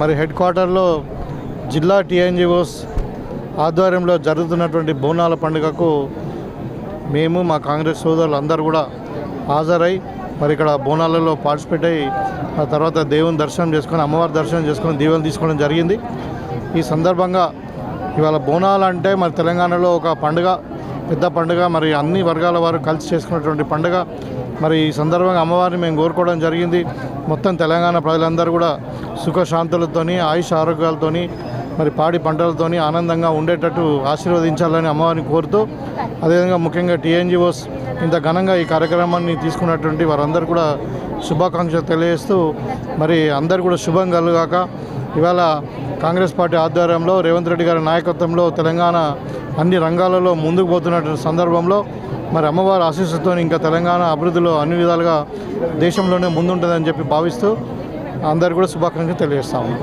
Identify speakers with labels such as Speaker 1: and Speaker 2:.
Speaker 1: మరి హెడ్ క్వార్టర్లో జిల్లా టీఎన్జిఓస్ ఆధ్వర్యంలో జరుగుతున్నటువంటి బోనాల పండుగకు మేము మా కాంగ్రెస్ సోదరులు అందరూ కూడా హాజరై మరి ఇక్కడ బోనాలలో పార్టిసిపేట్ అయ్యి ఆ తర్వాత దేవుని దర్శనం చేసుకొని అమ్మవారి దర్శనం చేసుకొని దీవెలు తీసుకోవడం జరిగింది. ఈ సందర్భంగా ఇవాళ బోనాలు అంటే మరి తెలంగాణలో ఒక పండుగ పెద్ద పండుగ మరి అన్ని వర్గాల వారు కలిసి చేసుకున్నటువంటి పండుగ. మరి ఈ సందర్భంగా అమ్మవారిని మేము కోరుకోవడం జరిగింది. మొత్తం తెలంగాణ ప్రజలందరూ కూడా సుఖశాంతులతోని ఆయుష ఆరోగ్యాలతోని మరి పాడి పంటలతోని ఆనందంగా ఉండేటట్టు ఆశీర్వదించాలని అమ్మవారిని కోరుతూ అదేవిధంగా ముఖ్యంగా టీఎన్జిఓస్ ఇంత ఘనంగా ఈ కార్యక్రమాన్ని తీసుకున్నటువంటి వారందరూ కూడా శుభాకాంక్షలు తెలియజేస్తూ మరి అందరు కూడా శుభం కలుగాక ఇవాళ కాంగ్రెస్ పార్టీ ఆధ్వర్యంలో రేవంత్ రెడ్డి గారి నాయకత్వంలో తెలంగాణ అన్ని రంగాలలో ముందుకు పోతున్నటువంటి సందర్భంలో మరి అమ్మవారి ఆశీస్సుతో ఇంకా తెలంగాణ అభివృద్ధిలో అన్ని విధాలుగా దేశంలోనే ముందుంటుందని చెప్పి భావిస్తూ అందరు కూడా శుభాకాంక్షలు తెలియజేస్తాము